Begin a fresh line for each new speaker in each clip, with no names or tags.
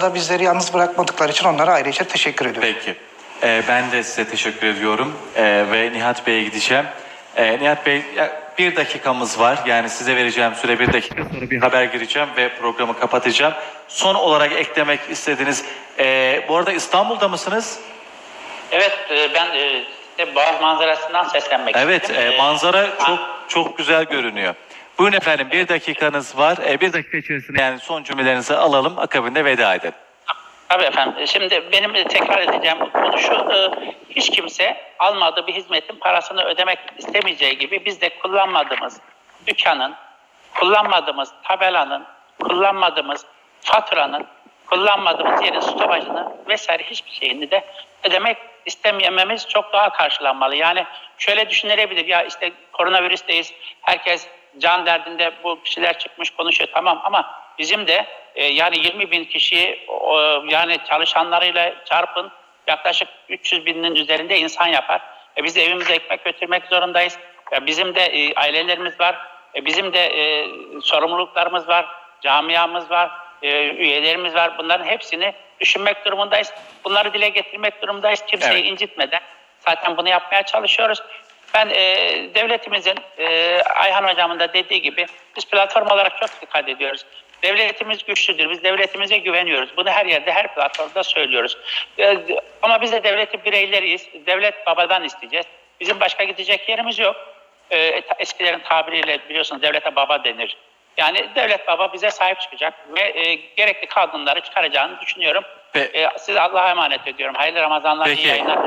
da bizleri yalnız bırakmadıkları için onlara ayrıca teşekkür ediyorum.
Peki. Ee, ben de size teşekkür ediyorum Ee, ve Nihat Bey'e gideceğim. Ee, Nihat Bey ya, bir dakikamız var. Yani size vereceğim süre bir dakika sonra bir haber gireceğim ve programı kapatacağım. Son olarak eklemek istediğiniz, ee, bu arada İstanbul'da mısınız?
Evet e, ben e, size Boğaz manzarasından seslenmek
Evet,
istedim.
e,
E,
manzara
ha,
çok çok güzel görünüyor. Buyurun efendim bir dakikanız var. E, bir dakika içerisinde yani son cümlelerinizi alalım. Akabinde veda edelim.
Tabii efendim. Şimdi benim tekrar edeceğim konu şu. e, Hiç kimse almadığı bir hizmetin parasını ödemek istemeyeceği gibi biz de kullanmadığımız dükkanın, kullanmadığımız tabelanın, kullanmadığımız faturanın, kullanmadığımız yerin stopajını vesaire hiçbir şeyini de ödemek istemememiz çok daha karşılanmalı. Yani şöyle düşünülebilir ya işte koronavirüsteyiz, herkes can derdinde bu kişiler çıkmış konuşuyor tamam ama bizim de e, yani 20 bin kişiyi o, yani çalışanlarıyla çarpın yaklaşık 300 binin üzerinde insan yapar. E, biz de evimize ekmek götürmek zorundayız. Ya bizim de e, ailelerimiz var. E, bizim de e, sorumluluklarımız var. Camiamız var. e, üyelerimiz var. Bunların hepsini düşünmek durumundayız. Bunları dile getirmek durumundayız. Kimseyi
Evet.
incitmeden. Zaten bunu yapmaya çalışıyoruz. Ben e, devletimizin e, Ayhan hocamın da dediği gibi biz platform olarak çok dikkat ediyoruz. Devletimiz güçlüdür. Biz devletimize güveniyoruz. Bunu her yerde, her platformda söylüyoruz. E, ama biz de devletin bireyleriyiz. Devlet babadan isteyeceğiz. Bizim başka gidecek yerimiz yok. E, eskilerin tabiriyle biliyorsunuz devlete baba denir. Yani devlet baba bize sahip çıkacak ve e, gerekli kanunları çıkaracağını düşünüyorum.
Pe-
E, size Allah'a emanet ediyorum. Hayırlı Ramazanlar, iyi
Peki.
yayınlar.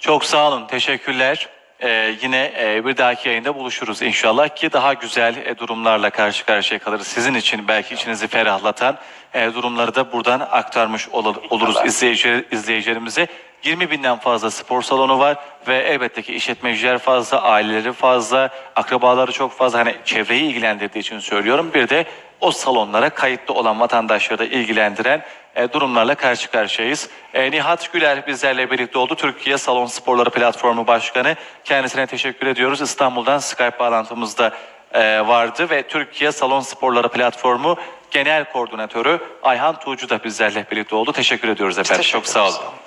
Çok sağ olun. Teşekkürler. Ee, yine e, bir dahaki yayında buluşuruz inşallah ki daha güzel e, durumlarla karşı karşıya kalırız. Sizin için belki içinizi ferahlatan e, durumları da buradan aktarmış ol- oluruz izleyici, izleyicilerimize. 20 binden fazla spor salonu var ve elbette ki işletmeciler fazla, aileleri fazla, akrabaları çok fazla. Hani çevreyi ilgilendirdiği için söylüyorum. Bir de o salonlara kayıtlı olan vatandaşları da ilgilendiren e, durumlarla karşı karşıyayız. E, Nihat Güler bizlerle birlikte oldu. Türkiye Salon Sporları Platformu Başkanı. Kendisine teşekkür ediyoruz. İstanbul'dan Skype bağlantımızda e, vardı ve Türkiye Salon Sporları Platformu Genel Koordinatörü Ayhan Tuğcu da bizlerle birlikte oldu. Teşekkür ediyoruz efendim.
Teşekkür
Çok sağ olun.